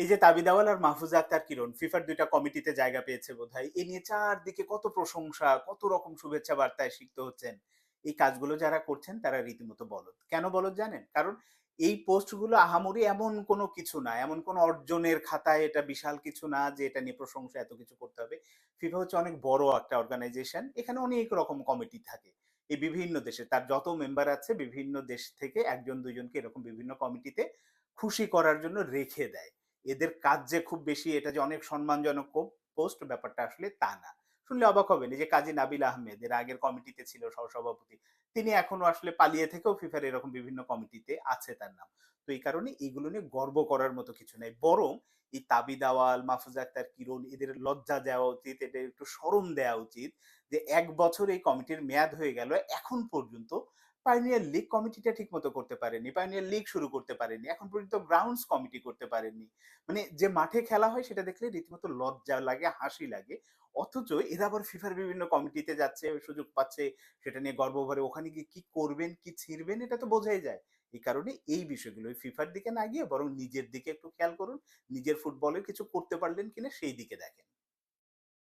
এই যে তাবিদ আওয়াল আর মাহফুজা আক্তার কিরণ, ফিফার দুইটা কমিটিতে জায়গা পেয়েছে বোধহয়, এ নিয়ে চারদিকে কত প্রশংসা, কত রকম শুভেচ্ছা বার্তায় সিক্ত হচ্ছেন। এই কাজগুলো যারা করছেন তারা রীতিমতো বলদ। কেন বলদ জানেন? কারণ এই পোস্টগুলো আহামরি এমন কোনো কিছু না, এমন কোনো অর্জনের খাতায় এটা বিশাল কিছু না যে এটা নিয়ে প্রশংসা এত কিছু করতে হবে। ফিফা হচ্ছে অনেক বড় একটা অর্গানাইজেশন এখানে অনেক রকম কমিটি থাকে। এই বিভিন্ন দেশে, তার যত মেম্বার আছে বিভিন্ন দেশ থেকে একজন দুইজনকে এরকম বিভিন্ন কমিটিতে খুশি করার জন্য রেখে দেয়। এদের কাজ যে খুব বেশি, এটা যে অনেক সম্মানজনক পোস্ট, ব্যাপারটা আসলে তা না। শুনলে অবাক হবেন যে কাজী নাবিল আহমেদ, এর আগের কমিটিতে ছিল সহসভাপতি, তিনি এখনও আসলে পালিয়ে থেকেও ফিফার এরকম বিভিন্ন কমিটিতে আছে তার নাম। তো এই কারণে এইগুলো নিয়ে গর্ব করার মতো কিছু নেই। বরং এই তাবিদ আওয়াল, মাহফুজ আক্তার, কিরণ, এদের লজ্জা দেওয়া উচিত, এদের একটু শরম দেওয়া উচিত যে এক বছর এই কমিটির মেয়াদ হয়ে গেল, এখন পর্যন্ত পাইনিয়ার লিগ কমিটিটা ঠিক মতো করতে পারেনি। পাইনিয়ার লিগ শুরু করতে পারেনি। এখন পর্যন্ত গ্রাউন্ডস কমিটি করতে পারেনি। মানে যে মাঠে খেলা হয় সেটা দেখলে রীতিমতো লজ্জা লাগে, হাসি লাগে। অথচ এরা আবার ফিফার বিভিন্ন কমিটিতে যাচ্ছে, সুযোগ পাচ্ছে, সেটা নিয়ে গর্ব ভরে ওখানে গিয়ে কি করবেন, কি ছিঁড়বেন, এটা তো বোঝাই যায়। এই কারণে এই বিষয়গুলো ফিফার দিকে না গিয়ে বরং নিজের দিকে একটু খেয়াল করুন। নিজের ফুটবলের কিছু করতে পারলেন কিনা সেই দিকে দেখেন।